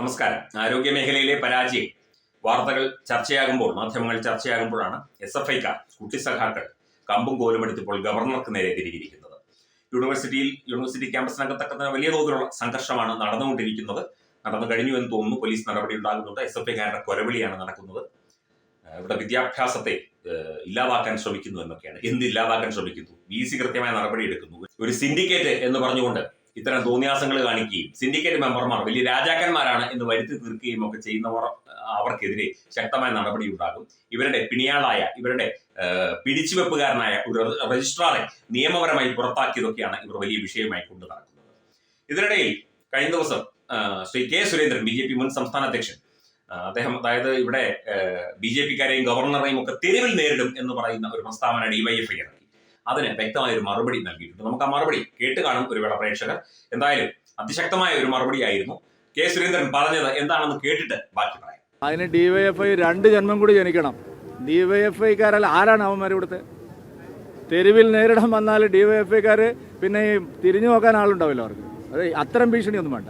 നമസ്കാരം. ആരോഗ്യ മേഖലയിലെ പരാജയം. വാർത്തകൾ ചർച്ചയാകുമ്പോൾ മാധ്യമങ്ങൾ ചർച്ചയാകുമ്പോഴാണ് എസ് എഫ് ഐക്കാർ കുട്ടി സഖാക്കൾ കമ്പും കോലും എടുത്തിപ്പോൾ ഗവർണർക്ക് നേരെ തിരികിയിരിക്കുന്നത് യൂണിവേഴ്സിറ്റിയിൽ യൂണിവേഴ്സിറ്റി ക്യാമ്പസിനകത്തൊക്കെ തന്നെ വലിയ തോതിലുള്ള സംഘർഷമാണ് നടന്നുകൊണ്ടിരിക്കുന്നത്. നടന്നു കഴിഞ്ഞു എന്ന് തോന്നുന്നു പോലീസ് നടപടി ഉണ്ടാകുന്നുണ്ട്. എസ് എഫ് ഐക്കാരുടെ കൊലവിളിയാണ് നടക്കുന്നത്. ഇവിടെ വിദ്യാഭ്യാസത്തെ ഇല്ലാതാക്കാൻ ശ്രമിക്കുന്നു എന്നൊക്കെയാണ്. എന്ത് ഇല്ലാതാക്കാൻ ശ്രമിക്കുന്നു? വി സി കൃത്യമായ നടപടി എടുക്കുന്നു ഒരു സിൻഡിക്കേറ്റ് എന്ന് പറഞ്ഞുകൊണ്ട് ഇത്തരം തോന്നിയാസങ്ങൾ കാണിക്കുകയും സിൻഡിക്കേറ്റ് മെമ്പർമാർ വലിയ രാജാക്കന്മാരാണ് എന്ന് വരുത്തി തീർക്കുകയും ഒക്കെ ചെയ്യുന്നവർ അവർക്കെതിരെ ശക്തമായ നടപടി ഉണ്ടാകും. ഇവരുടെ പിണിയാളായ ഇവരുടെ പിടിച്ചുവെപ്പുകാരനായ ഒരു രജിസ്ട്രാറെ നിയമപരമായി പുറത്താക്കിയതൊക്കെയാണ് ഇവർ വലിയ വിഷയമായി കൊണ്ടു നടക്കുന്നത്. ഇതിനിടയിൽ കഴിഞ്ഞ ദിവസം Shri K Surendran B J P മുൻ സംസ്ഥാന അധ്യക്ഷൻ അദ്ദേഹം അതായത് ഇവിടെ ബി ജെ പിക്കാരെയും ഗവർണറെയും ഒക്കെ തെരുവിൽ നേരിടും എന്ന് പറയുന്ന ഒരു പ്രസ്താവന ഡിവൈഎഫ്ഐ ഇറക്കി അതിന് വ്യക്തമായ ഒരു മറുപടി നൽകിയിട്ടുണ്ട്. നമുക്ക് ആ മറുപടി കേട്ട് കാണും ഒരു വേള പ്രേക്ഷകർ. എന്തായാലും അതിശക്തമായ ഒരു മറുപടി ആയിരുന്നു കെ സുരേന്ദ്രൻ പറഞ്ഞത് എന്താണെന്ന് കേട്ടിട്ട് ബാക്കി പറയാം. അതിന് ഡിവൈഎഫ്ഐ രണ്ട് ജന്മം കൂടി ജനിക്കണം. ഡിവൈഎഫ്ഐക്കാരല്ല ആരാണ് അവന്മാർ ഇവിടുത്തെ? തെരുവിൽ നേരിടാൻ വന്നാൽ ഡിവൈഎഫ്ഐക്കാർ പിന്നെ ഈ തിരിഞ്ഞു നോക്കാൻ ആളുണ്ടാവില്ല അവർക്ക്. അത് അത്തരം ഭീഷണിയൊന്നും വേണ്ട.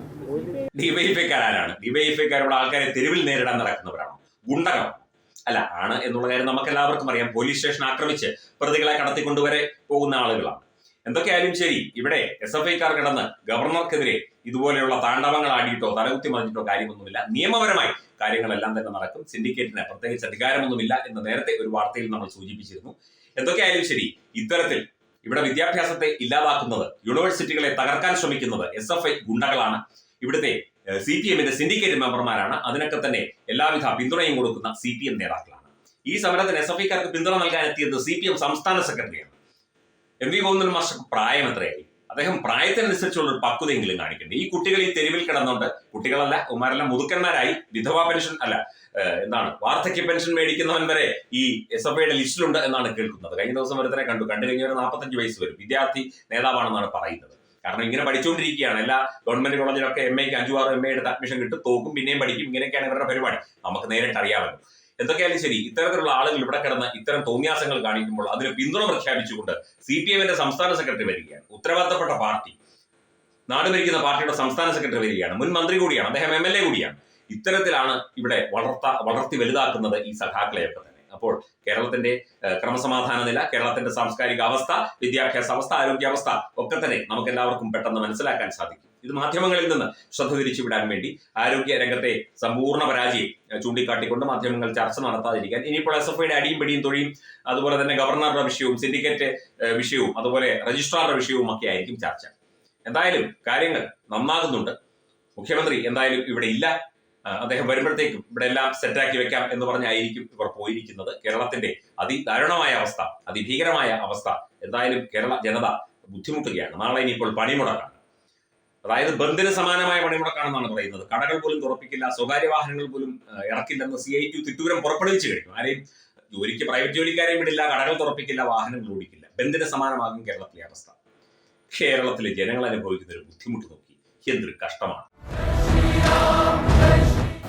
ഡിവൈഎഫ്ഐക്കാരാണ് ഡിവൈഎഫ്ഐക്കാരുടെ ആൾക്കാരെ തെരുവിൽ നേരിടാൻ നടക്കുന്നവരാണ്? ഗുണ്ടകളാണോ? അല്ല ആണ് എന്നുള്ള കാര്യം നമുക്ക് എല്ലാവർക്കും അറിയാം. പോലീസ് സ്റ്റേഷൻ ആക്രമിച്ച് പ്രതികളെ കടത്തിക്കൊണ്ടുവരെ പോകുന്ന ആളുകളാണ്. എന്തൊക്കെയായാലും ശരി ഇവിടെ എസ് എഫ് ഐക്കാർ കിടന്ന് ഗവർണർക്കെതിരെ ഇതുപോലെയുള്ള താണ്ഡവങ്ങൾ ആടിയിട്ടോ തലകുത്തി മറിഞ്ഞിട്ടോ കാര്യമൊന്നുമില്ല. നിയമപരമായി കാര്യങ്ങളെല്ലാം തന്നെ നടക്കും. സിൻഡിക്കേറ്റിന് പ്രത്യേകിച്ച് അധികാരമൊന്നുമില്ല എന്ന് നേരത്തെ ഒരു വാർത്തയിൽ നമ്മൾ സൂചിപ്പിച്ചിരുന്നു. എന്തൊക്കെയായാലും ശരി ഇത്തരത്തിൽ ഇവിടെ വിദ്യാഭ്യാസത്തെ ഇല്ലാതാക്കുന്നത് യൂണിവേഴ്സിറ്റികളെ തകർക്കാൻ ശ്രമിക്കുന്നത് എസ് എഫ് ഐ ഗുണ്ടകളാണ്. ഇവിടുത്തെ സി പി എമ്മിന്റെ സിൻഡിക്കേറ്റ് മെമ്പർമാരാണ്. അതിനൊക്കെ തന്നെ എല്ലാവിധ പിന്തുണയും കൊടുക്കുന്ന സി പി എം നേതാക്കളാണ്. ഈ സമരത്തിന് എസ് എഫ് ഐക്കാർക്ക് പിന്തുണ നൽകാൻ എത്തിയത് സി പി എം സംസ്ഥാന സെക്രട്ടറിയാണ്. എം വി ഗോവിന്ദൻ മാസ്റ്റർ പ്രായം എത്രയായി അദ്ദേഹം പ്രായത്തിനനുസരിച്ചുള്ള ഒരു പക്വതയെങ്കിലും കാണിക്കണ്ടേ ഈ കുട്ടികൾ ഈ തെരുവിൽ കിടന്നുകൊണ്ട് കുട്ടികളല്ല ഉമാരെല്ലാം മുതുക്കന്മാരായി വിധവാ പെൻഷൻ അല്ല എന്താണ് വാർദ്ധക്യ പെൻഷൻ മേടിക്കുന്നവൻ വരെ ഈ എസ് എഫ് ഐയുടെ ലിസ്റ്റിലുണ്ട് എന്നാണ് കേൾക്കുന്നത്. കഴിഞ്ഞ ദിവസം ഒരുത്തനെ കണ്ടു. കണ്ടു കഴിഞ്ഞ ഒരു നാൽപ്പത്തഞ്ച് വയസ്സ് വരും. വിദ്യാർത്ഥി നേതാവാണെന്നാണ് പറയുന്നത്. കാരണം ഇങ്ങനെ പഠിച്ചുകൊണ്ടിരിക്കുകയാണ് എല്ലാ ഗവൺമെന്റ് കോളേജിലൊക്കെ എം എക്ക് അഞ്ചു ആറ് എം എ എടുത്ത് അഡ്മിഷൻ കിട്ടും. തോക്കും പിന്നെയും പഠിക്കും. ഇങ്ങനെയൊക്കെയാണ് ഇവരുടെ പരിപാടി. നമുക്ക് നേരിട്ട് അറിയാമല്ലോ. എന്തൊക്കെയാലും ശരി ഇത്തരത്തിലുള്ള ആളുകൾ ഇവിടെ കിടന്ന് ഇത്തരം തോന്നിയാസങ്ങൾ കാണിക്കുമ്പോൾ അതിന് പിന്തുണ പ്രഖ്യാപിച്ചുകൊണ്ട് സി പി എമ്മിന്റെ സംസ്ഥാന സെക്രട്ടറി വരികയാണ്. ഉത്തരവാദിത്തപ്പെട്ട പാർട്ടി. നാട് ഭരിക്കുന്ന പാർട്ടിയുടെ സംസ്ഥാന സെക്രട്ടറി വരികയാണ്. മുൻ മന്ത്രി കൂടിയാണ്. അദ്ദേഹം എം എൽ എ കൂടിയാണ്. ഇത്തരത്തിലാണ് ഇവിടെ വളർത്ത വളർത്തി വലുതാക്കുന്നത് ഈ സഖാക്കളെയൊക്കെ അപ്പോൾ കേരളത്തിന്റെ ക്രമസമാധാന നില കേരളത്തിന്റെ സാംസ്കാരിക അവസ്ഥ വിദ്യാഭ്യാസ അവസ്ഥ ആരോഗ്യാവസ്ഥ ഒക്കെ തന്നെ നമുക്ക് എല്ലാവർക്കും പെട്ടെന്ന് മനസ്സിലാക്കാൻ സാധിക്കും. ഇത് മാധ്യമങ്ങളിൽ നിന്ന് ശ്രദ്ധ തിരിച്ചുവിടാൻ വേണ്ടി ആരോഗ്യ രംഗത്തെ സമ്പൂർണ പരാജയം ചൂണ്ടിക്കാട്ടിക്കൊണ്ട് മാധ്യമങ്ങൾ ചർച്ച നടത്താതിരിക്കാൻ ഇനിയിപ്പോൾ എസ് എഫ് ഐയുടെ അടിയും പിടിയും തൊഴിയും അതുപോലെ തന്നെ ഗവർണറുടെ വിഷയവും സിൻഡിക്കേറ്റ് വിഷയവും അതുപോലെ രജിസ്ട്രാറുടെ വിഷയവും ഒക്കെ ആയിരിക്കും ചർച്ച. എന്തായാലും കാര്യങ്ങൾ നന്നാകുന്നുണ്ട്. മുഖ്യമന്ത്രി എന്തായാലും ഇവിടെ ഇല്ല. അദ്ദേഹം വരുമ്പോഴത്തേക്കും ഇവിടെ എല്ലാം സെറ്റാക്കി വെക്കാം എന്ന് പറഞ്ഞായിരിക്കും ഇവർ പോയിരിക്കുന്നത്. കേരളത്തിന്റെ അതിദാരുണമായ അവസ്ഥ അതിഭീകരമായ അവസ്ഥ. എന്തായാലും കേരള ജനത ബുദ്ധിമുട്ടുകയാണ്. നാളെ ഇനിയിപ്പോൾ പണിമുടക്കാണ്. അതായത് ബന്ദിന് സമാനമായ പണിമുടക്കാണെന്നാണ് പറയുന്നത്. കടകൾ പോലും തുറപ്പിക്കില്ല സ്വകാര്യ വാഹനങ്ങൾ പോലും ഇറക്കില്ലെന്ന് സി ഐ ടി തിട്ടൂരം പുറപ്പെടുവിച്ചു കഴിഞ്ഞു. ആരെയും ജോലിക്ക് പ്രൈവറ്റ് ജോലിക്കാരെയും വിടില്ല കടകൾ തുറപ്പിക്കില്ല വാഹനങ്ങൾ ഓടിക്കില്ല. ബന്ദിന് സമാനമാകും കേരളത്തിലെ അവസ്ഥ. കേരളത്തിലെ ജനങ്ങൾ അനുഭവിക്കുന്ന ഒരു ബുദ്ധിമുട്ട് നോക്കി എന്തൊരു കഷ്ടമാണ്.